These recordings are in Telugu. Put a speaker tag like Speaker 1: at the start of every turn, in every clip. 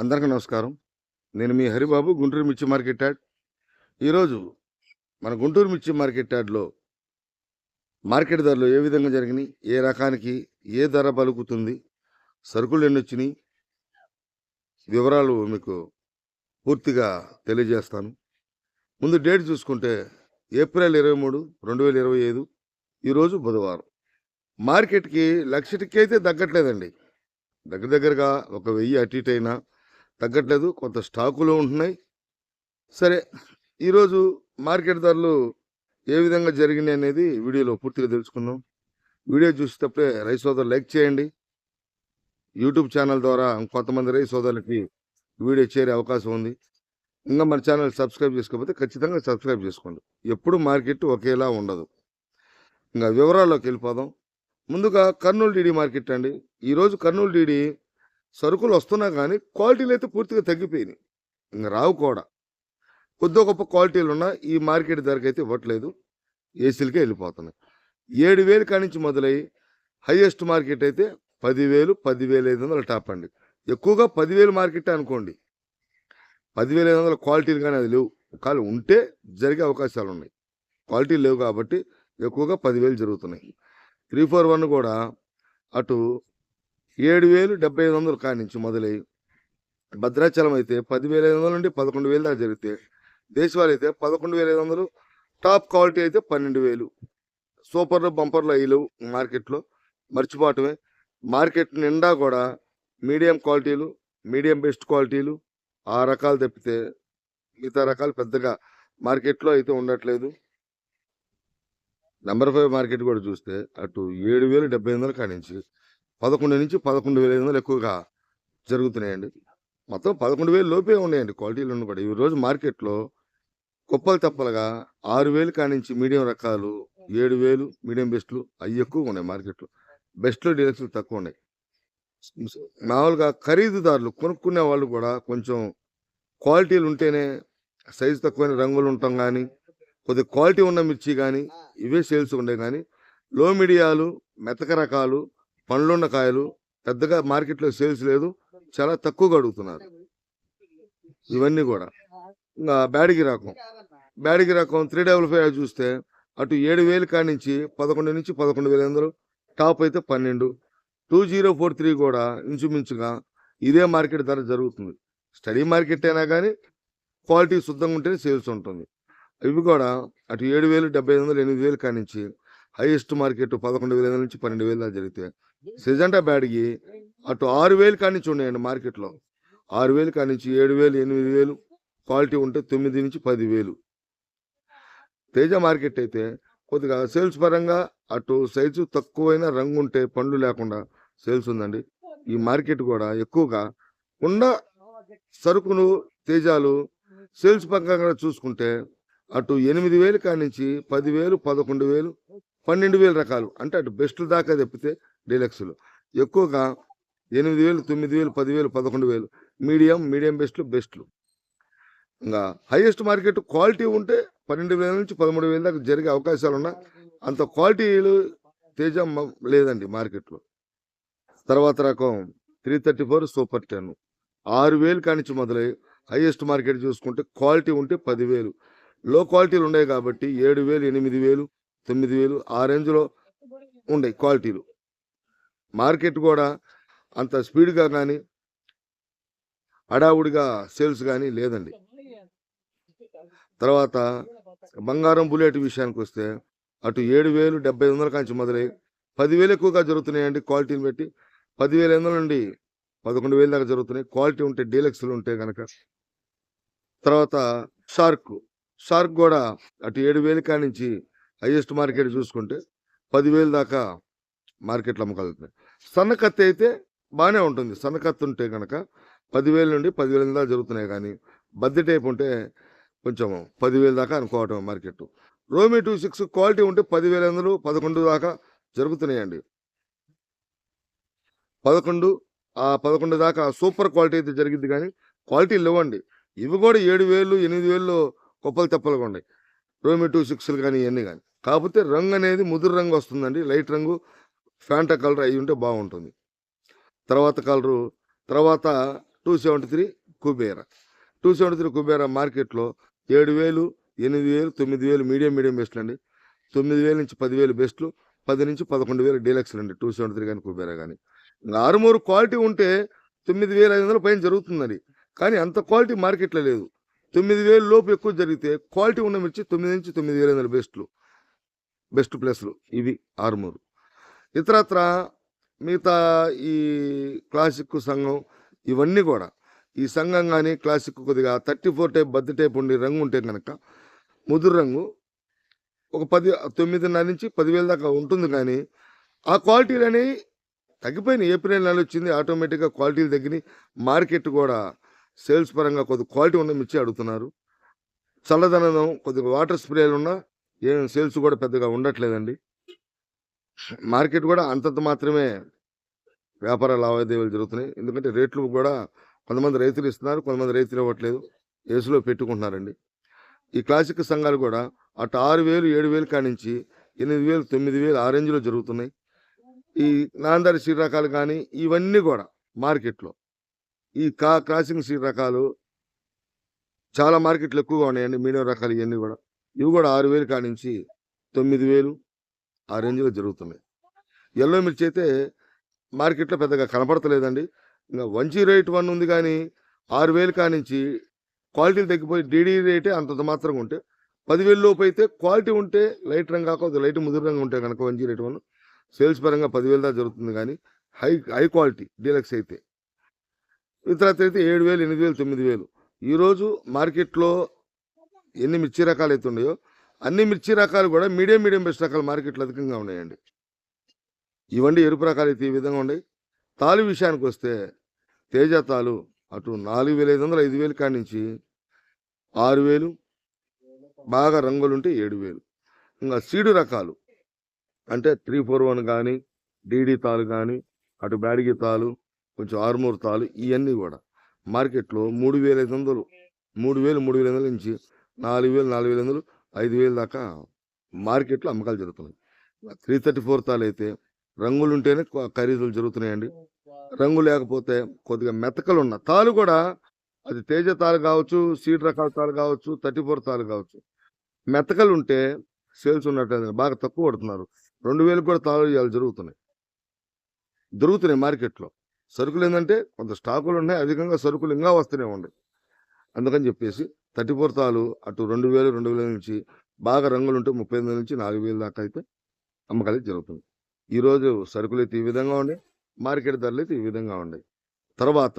Speaker 1: అందరికీ నమస్కారం. నేను మీ హరిబాబు గుంటూరు మిర్చి మార్కెట్ యార్డ్ ఈరోజు మన గుంటూరు మిర్చి మార్కెట్ యార్డ్లో మార్కెట్ ధరలు ఏ విధంగా జరిగినాయి ఏ రకానికి ఏ ధర పలుకుతుంది సరుకులు ఎన్ని వచ్చినాయి వివరాలు మీకు పూర్తిగా తెలియజేస్తాను. ముందు డేట్ చూసుకుంటే ఏప్రిల్ ఇరవై మూడు రెండు వేల ఇరవై ఐదు ఈరోజు బుధవారం. మార్కెట్కి లక్షటికి అయితే తగ్గట్లేదండి. దగ్గర దగ్గరగా ఒక వెయ్యి అటు ఇటు అయినా తగ్గట్లేదు కొంత స్టాకులు ఉంటున్నాయి. సరే ఈరోజు మార్కెట్ ధరలు ఏ విధంగా జరిగినాయి అనేది వీడియోలో పూర్తిగా తెలుసుకుందాం. వీడియో చూసేటప్పుడే రైస్ సోదరు లైక్ చేయండి. యూట్యూబ్ ఛానల్ ద్వారా కొంతమంది రైస్ సోదరులకి వీడియో చేరే అవకాశం ఉంది. ఇంకా మన ఛానల్ సబ్స్క్రైబ్ చేసుకోకపోతే ఖచ్చితంగా సబ్స్క్రైబ్ చేసుకోండి. ఎప్పుడు మార్కెట్ ఒకేలా ఉండదు. ఇంకా వివరాల్లోకి వెళ్ళిపోదాం. ముందుగా కర్నూలు డీడీ మార్కెట్ అండి. ఈరోజు కర్నూలు డీడీ సరుకులు వస్తున్నా కానీ క్వాలిటీలు అయితే పూర్తిగా తగ్గిపోయినాయి. ఇంకా రావు కూడా. కొద్ది గొప్ప క్వాలిటీలు ఉన్నా ఈ మార్కెట్ ధరకు అయితే ఇవ్వట్లేదు. ఏసీలకే వెళ్ళిపోతున్నాయి. ఏడు వేలు కానించి మొదలై హైయెస్ట్ మార్కెట్ అయితే పదివేలు పదివేల ఐదు వందల టాప్ అండి. ఎక్కువగా పదివేలు మార్కెట్ అనుకోండి. పదివేల ఐదు వందల క్వాలిటీలు కానీ అది లేవు. కానీ ఉంటే జరిగే అవకాశాలు ఉన్నాయి. క్వాలిటీలు లేవు కాబట్టి ఎక్కువగా పదివేలు జరుగుతున్నాయి. త్రీ ఫోర్ వన్ కూడా అటు ఏడు వేలు డెబ్బై ఐదు వందలు కానించి మొదలై భద్రాచలం అయితే పదివేల ఐదు వందల నుండి పదకొండు వేలు దాకా జరిగితే దేశవాళీ అయితే పదకొండు వేల ఐదు వందలు టాప్ క్వాలిటీ అయితే పన్నెండు వేలు సూపర్లు బంపర్లు అయ్యలు మార్కెట్లో. మర్చిపోవటమే. మార్కెట్ నిండా కూడా మీడియం క్వాలిటీలు మీడియం బెస్ట్ క్వాలిటీలు ఆ రకాలు తప్పితే మిగతా రకాలు పెద్దగా మార్కెట్లో అయితే ఉండట్లేదు. నెంబర్ ఫైవ్ మార్కెట్ కూడా చూస్తే అటు ఏడు వేలు డెబ్బై వందలు కానించి పదకొండు నుంచి పదకొండు వేల ఐదు వందలు ఎక్కువగా జరుగుతున్నాయండి. మొత్తం పదకొండు వేలు లోపే ఉన్నాయండి క్వాలిటీలు ఉండబడి కూడా. ఈ రోజు మార్కెట్లో కుప్పలు తప్పలుగా ఆరు వేలు కానించి మీడియం రకాలు ఏడు వేలు మీడియం బెస్ట్లు అవి ఎక్కువగా ఉన్నాయి మార్కెట్లో. బెస్ట్లో డీలక్స్లు తక్కువ ఉన్నాయి. మామూలుగా ఖరీదుదారులు కొనుక్కునే వాళ్ళు కూడా కొంచెం క్వాలిటీలు ఉంటేనే సైజు తక్కువైన రంగులు ఉంటాం కానీ కొద్ది క్వాలిటీ ఉన్న మిర్చి కానీ ఇవే సేల్స్ ఉండే కానీ లో మీడియాలు మెతక రకాలు పండ్లున్న కాయలు పెద్దగా మార్కెట్లో సేల్స్ లేదు చాలా తక్కువగా అడుగుతున్నారు. ఇవన్నీ కూడా. ఇంకా బ్యాడిగి రకం. బ్యాడిగి రకం త్రీ డబుల్ ఫైవ్ చూస్తే అటు ఏడు వేలు కానించి పదకొండు నుంచి పదకొండు వేల వందలు టాప్ అయితే పన్నెండు. టూ జీరో ఫోర్ త్రీ కూడా ఇంచుమించుగా ఇదే మార్కెట్ ధర జరుగుతుంది. స్టడీ మార్కెట్ అయినా కానీ క్వాలిటీ శుద్ధంగా ఉంటేనే సేల్స్ ఉంటుంది. ఇవి కూడా అటు ఏడు వేలు డెబ్బై ఐదు వందలు ఎనిమిది వేలు కానించి హైయెస్ట్ మార్కెట్ పదకొండు వేల నుంచి పన్నెండు వేలు దాకా జరిగితే సిజంటా బ్యాడ్కి అటు ఆరు వేలు కానించి ఉన్నాయండి మార్కెట్లో. ఆరు వేలు కానించి ఏడు వేలు ఎనిమిది వేలు క్వాలిటీ ఉంటే తొమ్మిది నుంచి పది వేలు. తేజ మార్కెట్ అయితే కొద్దిగా సేల్స్ పరంగా అటు సైజు తక్కువైన రంగు ఉంటే పండ్లు లేకుండా సేల్స్ ఉందండి. ఈ మార్కెట్ కూడా ఎక్కువగా ఉన్న సరుకును తేజాలు సేల్స్ పరంగా చూసుకుంటే అటు ఎనిమిది వేలు కానించి పదివేలు పదకొండు వేలు పన్నెండు వేలు రకాలు. అంటే అటు బెస్ట్ దాకా తెప్పితే డీలక్స్లు. ఎక్కువగా ఎనిమిది వేలు తొమ్మిది వేలు పదివేలు పదకొండు వేలు. మీడియం మీడియం బెస్ట్లు బెస్ట్లు. ఇంకా హైయెస్ట్ మార్కెట్ క్వాలిటీ ఉంటే పన్నెండు వేల నుంచి పదమూడు వేల దాకా జరిగే అవకాశాలు ఉన్నాయి అంత క్వాలిటీలు తేజ లేదండి మార్కెట్లో. తర్వాత రకం three thirty four super ten. ఆరు వేలు కానించి మొదలై హైయెస్ట్ మార్కెట్ చూసుకుంటే క్వాలిటీ ఉంటే పదివేలు. లో క్వాలిటీలు ఉన్నాయి కాబట్టి ఏడు వేలు ఎనిమిది వేలు తొమ్మిది వేలు ఆ రేంజ్లో ఉండే క్వాలిటీలు. మార్కెట్ కూడా అంత స్పీడ్గా కానీ హడావుడిగా సేల్స్ కానీ లేదండి. తర్వాత బంగారం బుల్లెట్ విషయానికి వస్తే అటు ఏడు వేలు డెబ్బై ఐదు వందల కాంచి మొదలై పదివేలు ఎక్కువగా జరుగుతున్నాయండి క్వాలిటీని బట్టి. పదివేల ఐదు వందల నుండి పదకొండు వేల దాకా జరుగుతున్నాయి. క్వాలిటీ ఉంటే డీలక్స్లు ఉంటాయి కనుక తర్వాత షార్క్. షార్క్ కూడా అటు ఏడు వేలు కానించి హైయెస్ట్ మార్కెట్ చూసుకుంటే పదివేలు దాకా మార్కెట్లో అమ్మగలుగుతున్నాయి సన్నకత్తి అయితే బాగానే ఉంటుంది. సన్నకత్తి ఉంటే కనుక పదివేల నుండి పదివేల దాకా జరుగుతున్నాయి కానీ బద్ది టైప్ ఉంటే కొంచెం పదివేల దాకా అనుకోవటం మార్కెట్ రోమి టూ సిక్స్ క్వాలిటీ ఉంటే పదివేల వందలు పదకొండు దాకా జరుగుతున్నాయండి. పదకొండు ఆ పదకొండు దాకా సూపర్ క్వాలిటీ అయితే జరిగింది కానీ క్వాలిటీ లేవండి. ఇవి కూడా ఏడు వేలు ఎనిమిది వేలు కుప్పలు తెప్పలుగా ఉన్నాయి. రోమి టూ సిక్స్లు కానీ ఇవన్నీ కానీ. కాకపోతే రంగు అనేది ముదురు రంగు వస్తుందండి. లైట్ రంగు ఫ్యాంటా కలర్ అయి ఉంటే బాగుంటుంది. తర్వాత కలరు తర్వాత two seventy three Kubera. Two seventy three Kubera మార్కెట్లో ఏడు వేలు ఎనిమిది వేలు తొమ్మిది వేలు మీడియం మీడియం బెస్ట్లు అండి. తొమ్మిది వేల నుంచి పదివేలు బెస్ట్లు పది నుంచి పదకొండు వేలు డీలక్స్లు అండి టూ సెవెంటీ త్రీ కానీ కుబేరా కానీ. ఆరుమూరు క్వాలిటీ ఉంటే తొమ్మిది వేల ఐదు వందల పైన జరుగుతుందండి. కానీ అంత క్వాలిటీ మార్కెట్లో లేదు. తొమ్మిది వేలు లోపు ఎక్కువ జరిగితే క్వాలిటీ ఉన్న మిర్చి తొమ్మిది నుంచి తొమ్మిది వేల ఐదు వందల బెస్ట్లు బెస్ట్ ప్లేస్లు ఇవి ఆరుమూరు. ఇతరత్ర మిగతా ఈ క్లాసిక్ సంఘం ఇవన్నీ కూడా. ఈ సంఘం కానీ క్లాసిక్ కొద్దిగా థర్టీ ఫోర్ టైప్ బద్ద టైప్ ఉండి రంగు ఉంటే కనుక ముదురు రంగు ఒక పది తొమ్మిదిన్నర నుంచి పదివేల దాకా ఉంటుంది కానీ ఆ క్వాలిటీలు అనేవి తగ్గిపోయినాయి. ఏప్రిల్ నెల వచ్చింది ఆటోమేటిక్గా క్వాలిటీలు తగ్గినాయి. మార్కెట్ కూడా సేల్స్ పరంగా కొద్ది క్వాలిటీ ఉన్న మిర్చి అడుగుతున్నారు. చల్లదనం కొద్దిగా వాటర్ స్ప్రేలు ఉన్నా ఏం సేల్స్ కూడా పెద్దగా ఉండట్లేదండి. మార్కెట్ కూడా అంతంత మాత్రమే వ్యాపార లావాదేవీలు జరుగుతున్నాయి. ఎందుకంటే రేట్లు కూడా కొంతమంది రైతులు ఇస్తున్నారు కొంతమంది రైతులు ఇవ్వట్లేదు. ఏసులో పెట్టుకుంటున్నారండి. ఈ క్లాసిక్ సంఘాలు కూడా అటు ఆరు వేలు ఏడు వేలు కానించి ఎనిమిది వేలు తొమ్మిది వేలు ఆ రేంజ్లో జరుగుతున్నాయి. ఈ నాందారి సీడ్ రకాలు కానీ ఇవన్నీ కూడా మార్కెట్లో. ఈ కా క్రాసింగ్ సీడ్ రకాలు చాలా మార్కెట్లు ఎక్కువగా ఉన్నాయండి. మీడియం రకాలు ఇవన్నీ కూడా. ఇవి కూడా ఆరు వేలు కానించి తొమ్మిది వేలు ఆ రేంజ్లో జరుగుతున్నాయి. ఎల్లో మిర్చి అయితే మార్కెట్లో పెద్దగా కనపడతలేదండి. ఇంకా వన్ రేట్ వన్ ఉంది కానీ ఆరు వేలు కానించి క్వాలిటీలు తగ్గిపోయి డీడీ రేటే అంతంత మాత్రంగా ఉంటే పదివేలు లోపు అయితే క్వాలిటీ ఉంటే లైట్ రంగు కాకపోతే లైట్ ముదురు రంగు ఉంటే కనుక వన్ రేట్ వన్ సేల్స్ పరంగా పదివేలు దాకా జరుగుతుంది కానీ హై హై క్వాలిటీ డీలక్స్ అయితే. ఇతరత్ర అయితే ఏడు వేలు ఎనిమిది వేలు తొమ్మిది వేలు. ఈరోజు మార్కెట్లో ఎన్ని మిర్చి రకాలు అయితే ఉన్నాయో అన్ని మిర్చి రకాలు కూడా మీడియం మీడియం బెస్ట్ రకాలు మార్కెట్లో అధికంగా ఉన్నాయండి. ఇవండి ఎరుపు రకాలు అయితే ఈ విధంగా ఉన్నాయి. తాలు విషయానికి వస్తే తేజ తాలు అటు నాలుగు వేల ఐదు వందలు ఐదు వేలు కాడి నుంచి ఆరు వేలు బాగా రంగులుంటే ఏడు వేలు. ఇంకా సీడు రకాలు అంటే త్రీ ఫోర్ వన్ కానీ డీడీ తాలు కానీ అటు బ్యాడిగి తాలు కొంచెం ఆరుమూరు తాలు ఇవన్నీ కూడా మార్కెట్లో మూడు వేల ఐదు వందలు మూడు వేలు మూడు వేల ఐదు వందల నుంచి నాలుగు వేలు నాలుగు వేల ఐదు వందలు ఐదు వేలు దాకా మార్కెట్లో అమ్మకాలు జరుగుతున్నాయి. త్రీ థర్టీ ఫోర్ తాలు అయితే రంగులు ఉంటేనే ఖరీదులు జరుగుతున్నాయండి. రంగు లేకపోతే కొద్దిగా మెతకలు ఉన్న తాలు కూడా అది తేజ తాలు కావచ్చు సీడ్ రకాల తాలు కావచ్చు థర్టీ ఫోర్ తాలు కావచ్చు. మెతకలు ఉంటే సేల్స్ ఉన్నట్టు బాగా తక్కువ పడుతున్నారు. రెండు వేలు కూడా తాలు ఇవాళ జరుగుతున్నాయి. దొరుకుతున్నాయి మార్కెట్లో. సరుకులు ఏంటంటే కొంత స్టాకులు ఉన్నాయి అధికంగా సరుకులు ఇంకా వస్తూనే ఉన్నాయి. అందుకని చెప్పేసి థర్టీ ఫోర్ తాలు అటు రెండు వేలు రెండు వేల నుంచి బాగా రంగులు ఉంటే ముప్పై ఎనిమిది నుంచి నాలుగు వేలు దాకా అయితే అమ్మకాలు జరుగుతుంది. ఈరోజు సరుకులు అయితే ఈ విధంగా ఉన్నాయి మార్కెట్ ధరలు అయితే ఈ విధంగా ఉన్నాయి. తర్వాత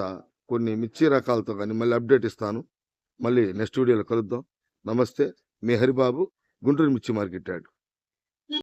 Speaker 1: కొన్ని మిర్చి రకాలతో కానీ మళ్ళీ అప్డేట్ ఇస్తాను. మళ్ళీ నెక్స్ట్ వీడియోలో కలుద్దాం. నమస్తే మీ హరిబాబు గుంటూరు మిర్చి మార్కెట్ యాడ్.